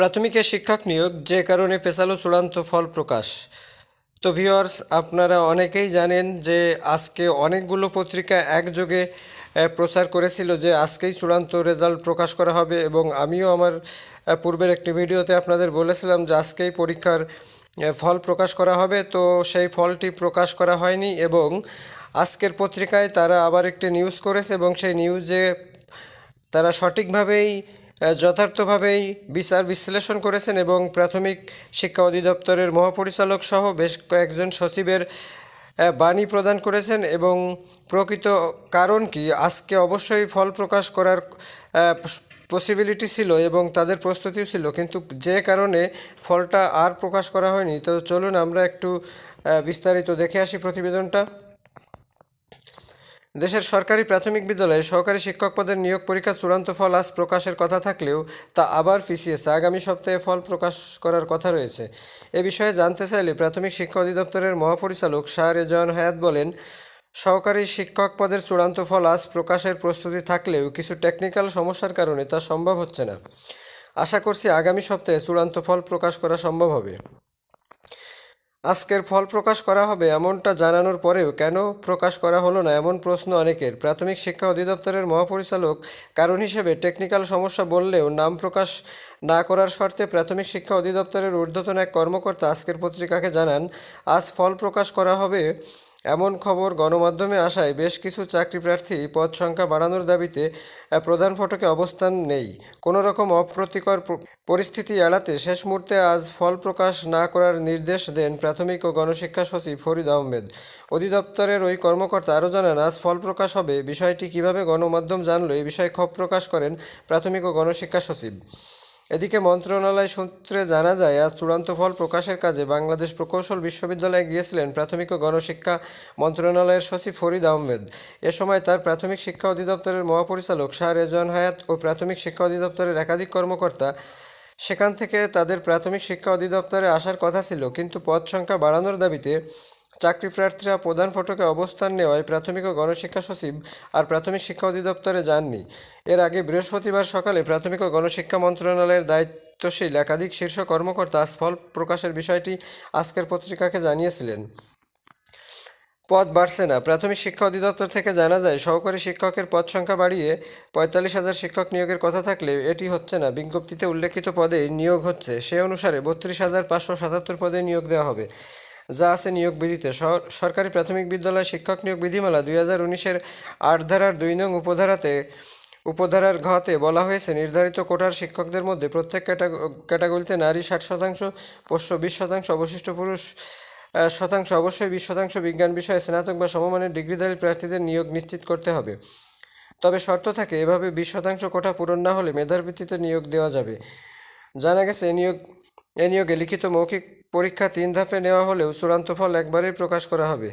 প্রাথমিকের শিক্ষক নিয়োগ, যে কারণে পেছালো চূড়ান্ত ফল প্রকাশ। তো ভিউয়ার্স আপনারা অনেকেই জানেন যে আজকে অনেকগুলো পত্রিকা একযোগে প্রচার করেছিল যে আজকেই চূড়ান্ত রেজাল্ট প্রকাশ করা হবে এবং আমিও আমার পূর্বের একটি ভিডিওতে আপনাদের বলেছিলাম যে আজকেই পরীক্ষার ফল প্রকাশ করা হবে। তো সেই ফলটি প্রকাশ করা হয়নি এবং আজকের পত্রিকায় তারা আবার একটি নিউজ করেছে এবং সেই নিউজে তারা সঠিকভাবেই যথার্থভাবেই বিচার বিশ্লেষণ করেছেন এবং প্রাথমিক শিক্ষা অধিদপ্তরের মহাপরিচালক সহ বেশ কয়েকজন সচিবের বাণী প্রদান করেছেন এবং প্রকৃত কারণ কি? আজকে অবশ্যই ফল প্রকাশ করার পসিবিলিটি ছিল এবং তাদের প্রস্তুতিও ছিল, কিন্তু যে কারণে ফলটা আর প্রকাশ করা হয়নি। তো চলুন আমরা একটু বিস্তারিত দেখে আসি প্রতিবেদনটা। দেশের সরকারি প্রাথমিক বিদ্যালয়ে সহকারী শিক্ষক পদের নিয়োগ পরীক্ষার চূড়ান্ত ফল আজ প্রকাশের কথা থাকলেও তা আবার পিছিয়েছে আগামী সপ্তাহে ফল প্রকাশ করার কথা রয়েছে। এ বিষয়ে জানতে চাইলে প্রাথমিক শিক্ষা অধিদপ্তরের মহাপরিচালক শাহ রেজান হায়াত বলেন, সহকারী শিক্ষক পদের চূড়ান্ত ফল আজ প্রকাশের প্রস্তুতি থাকলেও কিছু টেকনিক্যাল সমস্যার কারণে তা সম্ভব হচ্ছে না। আশা করছি আগামী সপ্তাহে চূড়ান্ত ফল প্রকাশ করা সম্ভব হবে। আজকের ফল প্রকাশ করা হবে এমনটা জানানোর পরেও কেন প্রকাশ করা হলো না এমন প্রশ্ন অনেকের। প্রাথমিক শিক্ষা অধিদপ্তরের মহাপরিচালক কারণ হিসেবে টেকনিক্যাল সমস্যা বললেও নাম প্রকাশ না করার শর্তে প্রাথমিক শিক্ষা অধিদপ্তরের ঊর্ধ্বতন এক কর্মকর্তা আজকের পত্রিকাকে জানান, আজ ফল প্রকাশ করা হবে এমন খবর গণমাধ্যমে আসায় বেশ কিছু চাকরি প্রার্থী পদ সংখ্যা বাড়ানোর দাবিতে প্রধান ফটকে অবস্থান নেই। কোনো রকম অপ্রীতিকর পরিস্থিতি এড়াতে শেষ মুহূর্তে আজ ফল প্রকাশ না করার নির্দেশ দেন প্রাথমিক ও গণশিক্ষা সচিব ফরিদ আহমেদ। অধিদপ্তরের ওই কর্মকর্তা আরও জানান, আজ ফল প্রকাশ হবে। বিষয়টি কীভাবে গণমাধ্যম জানলো এই বিষয়ে ক্ষোভ প্রকাশ করেন প্রাথমিক ও গণশিক্ষা সচিব। এদিকে মন্ত্রণালয় সূত্রে জানা যায়, আজ চূড়ান্ত ফল প্রকাশের কাজে বাংলাদেশ প্রকৌশল বিশ্ববিদ্যালয়ে গিয়েছিলেন প্রাথমিক ও গণশিক্ষা মন্ত্রণালয়ের সচিব ফরিদ আহমেদ। এ সময় তার প্রাথমিক শিক্ষা অধিদপ্তরের মহাপরিচালক শাহ রেজন হায়াত ও প্রাথমিক শিক্ষা অধিদপ্তরের একাধিক কর্মকর্তা, সেখান থেকে তাদের প্রাথমিক শিক্ষা অধিদপ্তরে আসার কথা ছিল, কিন্তু পদ সংখ্যা বাড়ানোর দাবিতে চাকরি প্রার্থীরা প্রধান ফটকে অবস্থান নেওয়ায় প্রাথমিক ও গণশিক্ষা সচিব আর প্রাথমিক শিক্ষা অধিদপ্তরে যাননি। এর আগে বৃহস্পতিবার সকালে প্রাথমিক ও গণশিক্ষা মন্ত্রণালয়ের দায়িত্বশীল একাধিক শীর্ষ কর্মকর্তা আজ ফল প্রকাশের বিষয়টি আজকের পত্রিকাকে জানিয়েছিলেন। পদ বাড়ছে না। প্রাথমিক শিক্ষা অধিদপ্তর থেকে জানা যায়, সহকারী শিক্ষকের পদ সংখ্যা বাড়িয়ে পঁয়তাল্লিশ হাজার শিক্ষক নিয়োগের কথা থাকলে এটি হচ্ছে না। বিজ্ঞপ্তিতে উল্লেখিত পদে নিয়োগ হচ্ছে। সে অনুসারে বত্রিশ হাজার পাঁচশো সাতাত্তর পদে নিয়োগ দেওয়া হবে। যা আছে নিয়োগ বিধিতে। সর- সরকারি প্রাথমিক বিদ্যালয় শিক্ষক নিয়োগ বিধিমালা দুই হাজার উনিশের আট ধারার দুই নং উপধারাতে, উপধারার ঘতে বলা হয়েছে, নির্ধারিত কোটার শিক্ষকদের মধ্যে প্রত্যেক ক্যাটাগ- ক্যাটাগরিতে নারী ষাট শতাংশ, পোষ্য বিশ শতাংশ, অবশিষ্ট পুরুষ শতাংশ, অবশ্যই বিশ শতাংশ বিজ্ঞান বিষয়ে স্নাতক বা সমমানের ডিগ্রিধারী প্রার্থীদের নিয়োগ নিশ্চিত করতে হবে। তবে শর্ত থাকে, এভাবে বিশ শতাংশ কোটা পূরণ না হলে মেধার ভিত্তিতে নিয়োগ দেওয়া যাবে। জানা গেছে নিয়োগ, এ নিয়োগে লিখিত মৌখিক পরীক্ষা তিন ধাপে নেওয়া হলেও চূড়ান্ত ফল একবারেই প্রকাশ করা হবে।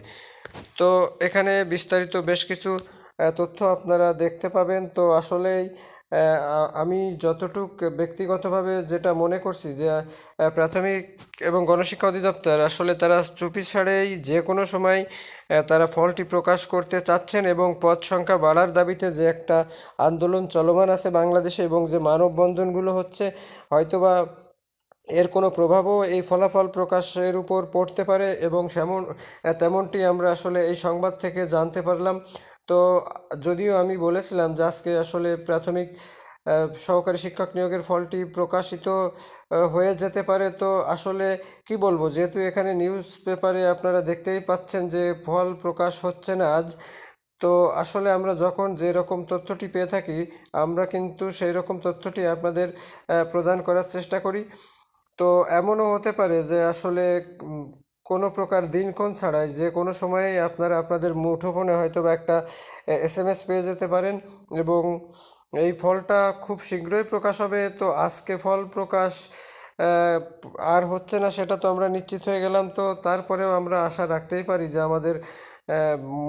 তো এখানে বিস্তারিত বেশ কিছু তথ্য আপনারা দেখতে পাবেন। তো আসলেই আমি যতটুক ব্যক্তিগতভাবে যেটা মনে করছি যে প্রাথমিক এবং গণশিক্ষা অধিদপ্তর আসলে তারা চুপি ছাড়েই যে কোনো সময় তারা ফলটি প্রকাশ করতে চাচ্ছেন এবং পদ সংখ্যা বাড়ার দাবিতে যে একটা আন্দোলন চলমান আছে বাংলাদেশে এবং যে মানববন্ধনগুলো হচ্ছে, হয়তোবা এর কোনো প্রভাবও এই ফলাফল প্রকাশের উপর পড়তে পারে এবং সেমন, তেমনটি আমরা আসলে এই সংবাদ থেকে জানতে পারলাম। তো যদিও আমি বলেছিলাম যে আজকে আসলে প্রাথমিক সহকারী শিক্ষক নিয়োগের ফলটি প্রকাশিত হয়ে যেতে পারে, তো আসলে কি বলব? যেহেতু এখানে নিউজ পেপারে আপনারা দেখতেই পাচ্ছেন যে ফল প্রকাশ হচ্ছে না আজ, তো আসলে আমরা যখন যে রকম তথ্যটি পেয়ে থাকি, আমরা কিন্তু সেই রকম তথ্যটি আপনাদের প্রদান করার চেষ্টা করি। তো এমনও হতে পারে যে আসলে কোনো প্রকার দিনক্ষণ ছাড়াই যে কোনো সময়ে আপনারা আপনাদের মুঠোফোনে হয়তো বা একটা এস এম এস পেয়ে যেতে পারেন এবং এই ফলটা খুব শীঘ্রই প্রকাশ হবে। তো আজকে ফল প্রকাশ আর হচ্ছে না সেটা তো আমরা নিশ্চিত হয়ে গেলাম। তো তারপরেও আমরা আশা রাখতেই পারি যে আমাদের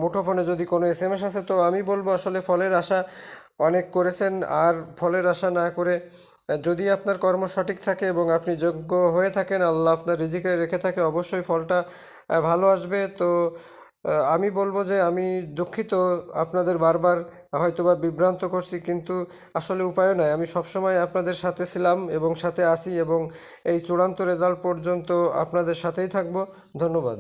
মুঠোফোনে যদি কোনো এস এম এস আসে, তো আমি বলব আসলে ফলের আশা অনেক করেছেন। আর ফলের আশা না করে যদি আপনার কর্ম সঠিক থাকে এবং আপনি যোগ্য হয়ে থাকেন, আল্লাহ আপনার রিজিকে রেখে থাকে, অবশ্যই ফলটা ভালো আসবে। তো আমি বলব যে আমি দুঃখিত, আপনাদের বারবার হয়তোবা বিভ্রান্ত করছি, কিন্তু আসলে উপায় নাই। আমি সবসময় আপনাদের সাথে ছিলাম এবং সাথে আছি এবং এই চূড়ান্ত রেজাল্ট পর্যন্ত আপনাদের সাথেই থাকব। ধন্যবাদ।